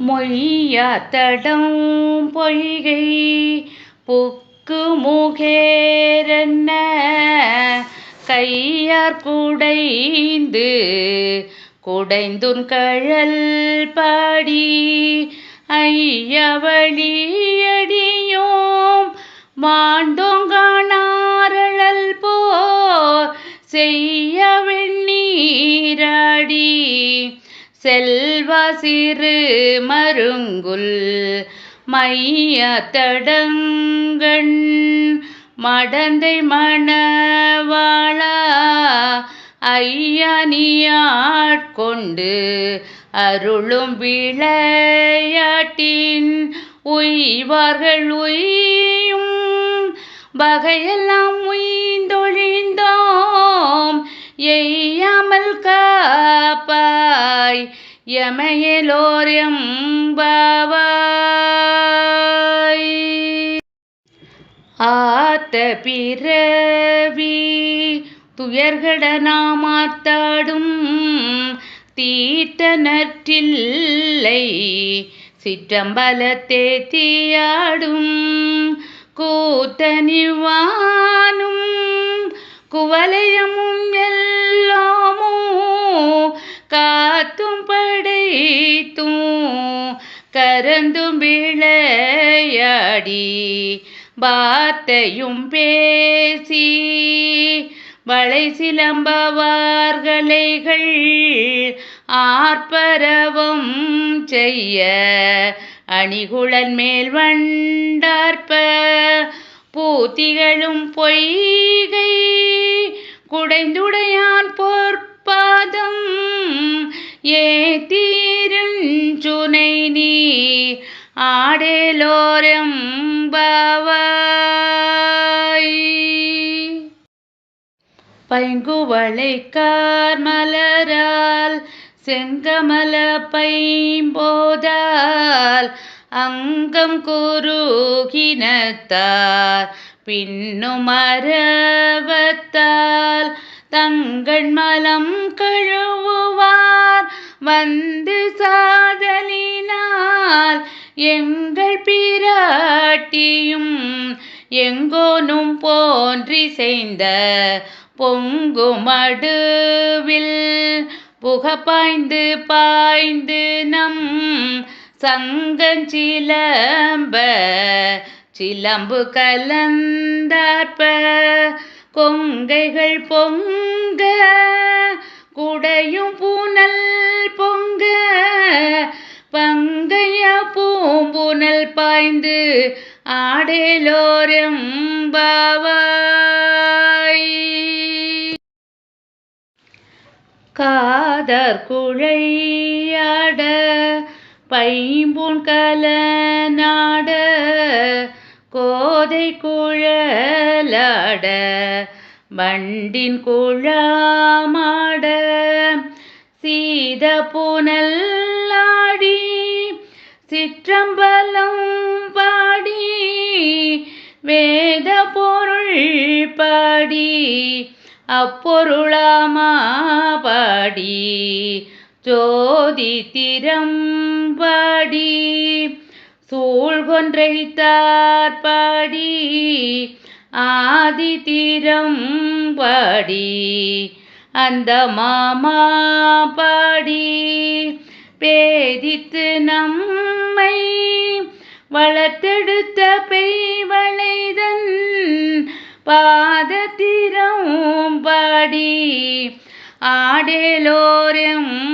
மொழியாத்தடம் பொய்கை book முகேரென்ன? கையார் குடைந்து குடைந்துன் கழல் பாடி ஐயவழியடியோம் மாண்டோங்கானாரழல் போர் செய்ய வெண்ணீராடி செல்வ சிறு மருங்குல் மையத்தடங்கண் மடந்தை மணவாளா ஐயனியாட்கொண்டு அருளும் விளையாட்டின் உய்வார்கள் உயும் வகையெல்லாம் உய்ந்தொழிந்தோம். எய்யாமல் காப்பாய் எமையலோர் எம்பாவாய் ஆத்த பிறவி துயர்கட நாமாத்தாடும் தீர்த்த நற்றில்லை சிற்றம்பலத்தே தீயாடும் கூத்த நிவானும் குவலயமும் கரந்தும் விளையாடி வார்த்தையும் பேசி வளை சிலம்பவார்களைகள் ஆர்ப்பரவம் செய்ய அணிகுழல் மேல் வண்டார்ப்ப பூத்திகளும் பொய்கை குடைந்துடையான் பொற்பாதம் ஏ ஆடேலோரம் பாவாய் பைங்குவளை கார்மலரால் செங்கமல பைம்போதால் அங்கம் குருகினத்தார் பின்னும் அரவத்தால் தங்கள் மலம் கழுவுவார். வந்து சாதலினால் எங்கள் பிராட்டியும் எங்கோனும் போன்றி செய்த பொங்குமடுவில் புகப்பாய்ந்து பாய்ந்து நம் சங்கஞ்சிலம்ப சிலம்பு கலந்தார்ப்ப கொங்கைகள் பொங்க குடையும் பூனல் பொங்க பங்கைய பூம்புனல் பாய்ந்து ஆடேலோரம் பாவாய் காதர் குழையாட பைம்பூன் கலநாட கோதை குழலாட வண்டின் குழாமாட சீத புனல்லாடி சிற்றம்பலம் பாடி வேத பொருள் பாடி அப்பொருளாமா பாடி ஜோதி திறம்பாடி சூழ்கொன்றை தார்பாடி ஆதி திறம் படி. அந்த மாமா படி. பேதித்து நம்மை வளர்த்தெடுத்த பெய்வளைதன் பாதத்திரம் படி. ஆடேலோரம்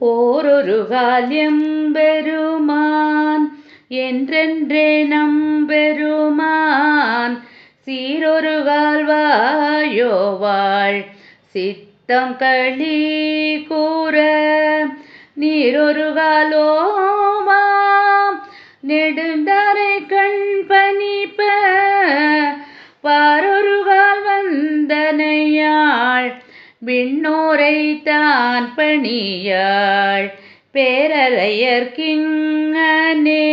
ஓ ஓரொரு கால்யம் பெருமான் என்றென்றே நம்பெருமான் சீரொரு கால்வாயோவாள் சித்தம் களி கூற. நீரொரு காலோமாம் நெடுந்தரை கண் பணிப்ப. பாரொரு கால் வந்தனையாள் விண்ணோரை தான் பணியாள். பேரறையர்க்கிங்கனே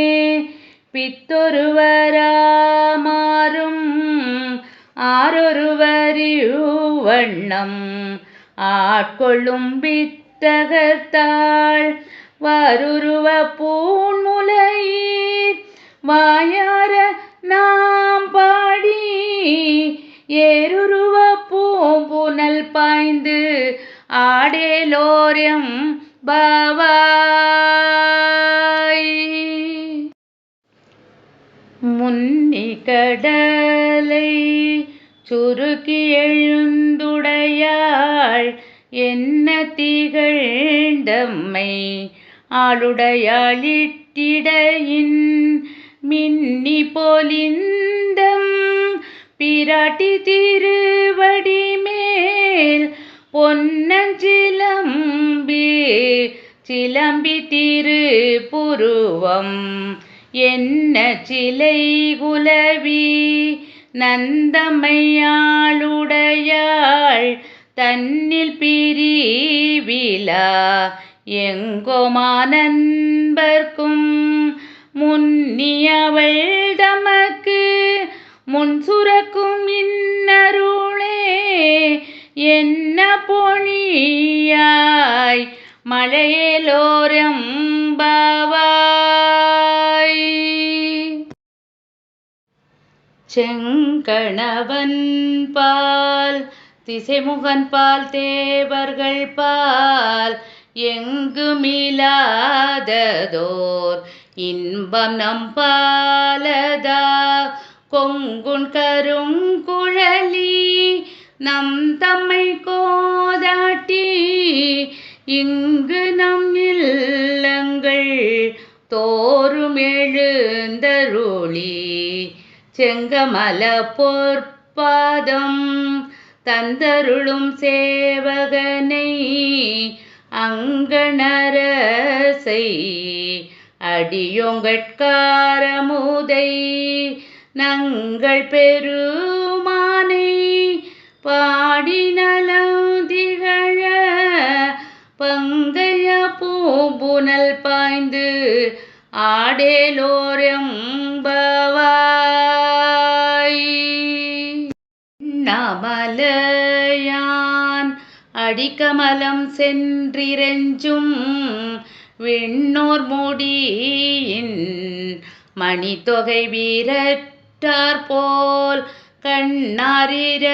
பித்தொருவராமாறும் ஆரொருவரிவண்ணம் ஆட்கொள்ளும் பித்தகத்தாள் வருருவ பூன்முலையீர் வாயார நாம் பாடி ஏருருவ பூம்புனல் பாய்ந்து ஆடேலோரம் பாவாய் முன்னி கடலை சுருக்கி எழுந்துடையாள். என்ன திகழ்ந்தம்மை? ஆளுடையாளிட்டிடையின் மின்னி பொலிந்தம் பிராட்டி திருவடி மேல் பொன்னஞ்சிலம்பி சிலம்பி திரு புருவம் என்ன சிலை குலவி நந்தமையாளுடையாள் தன்னில் பிரிவிலா. எங்கோமா முன்னியவள் தமக்கு முன் சுரக்கும் இன்னருளே. என்ன மழையலோரம் செங்கணவன் பால் திசைமுகன் பால் தேவர்கள் பால் எங்குமிலாததோர். இன்பம் நம் பாலதா கொங்குண் கருங்குழலி நம் தம்மை கோதாட்டி இங்கு நம் இல்லங்கள் தோறும் எழுந்தருளி. செங்கமல பொற்பாதம் தந்தருளும் சேவகனை அங்கணரசை. அடியோங்கட்காரமுதை நங்கள் பெருமானை பாடினல பாய்ந்து நமலையான் அடிக்கமலம் சென்றிரஞ்சும் விண்ணோர் முடியின் மணித்தொகை வீரற்றார் போல் கண்ணாரிரவி.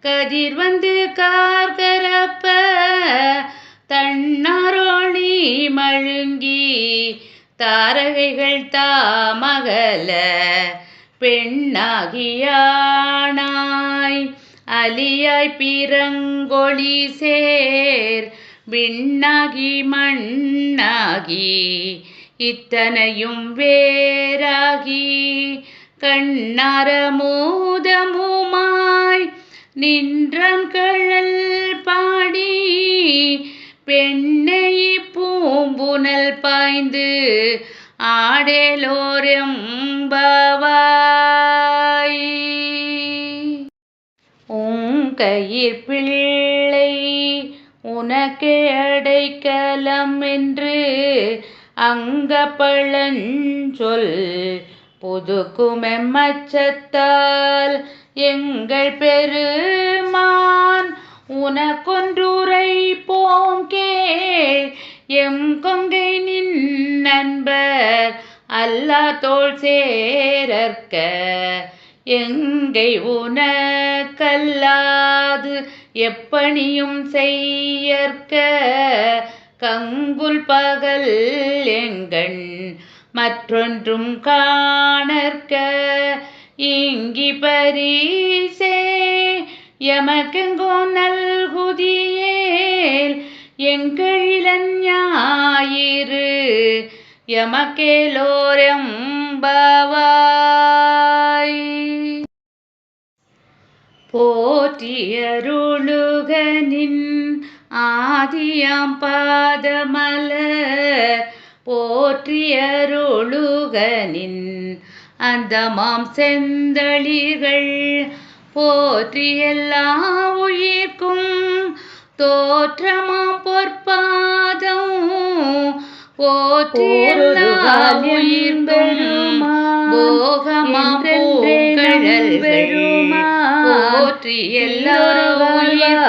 கதிர் வந்து கார்கரப்ப தன்னாரோழி மழுங்கி தாரகைகள் தாமகல பெண்ணாகியானாய். அலியாய் பிறங்கொழி சேர் விண்ணாகி மண்ணாகி இத்தனையும் வேறாகி கண்ணாரமூதமுமாய் நின்றன் கழல் பாடி பெண்ணை பூம்புனல் பாய்ந்து ஆடேலோரம் பவாய் உங்கையிற் பிள்ளை உனக்கு அடைக்கலம் என்று அங்கப்பழஞ்சொல் புதுக்குமெம்மச்சத்தால் எங்கள் பெருமான் உனக்கொன்றுரை போம் எம் கொங்கை நின் நண்பர் அல்லா தோல் சேரற்க. எங்கை உனக்கல்லாது எப்பணியும் செய்யற்க. கங்குல் பகல் எங்கண் மற்றொன்றும் காணற்க. இங்கி பரிசே எமக்கெங்கோ நல்குதியேல் எங்களிலன் ஞாயிறு எமக்கேலோரம் போற்றியருளுகனின் ஆதியாம் பாதமலர் போற்றியருளுகனின் அந்தமாம் செந்தளிகள் போற்றி எல்லா உயிர்க்கும் தோற்றமாம் பொற்பாதம். போற்றி எல்லா உயிர்க்கும் போகமாம் பூங்கழல்கள் போற்றி எல்லா உயிர்க்கும்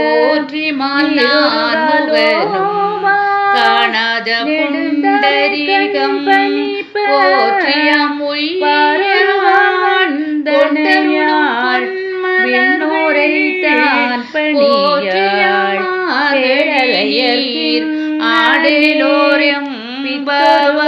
போற்றி காணாத புண்டரிகம் போற்றியம் கொண்டருளும் விண்ணோரைத்தான் பணியாள் ஆடலோரம் பித்தோர்வரா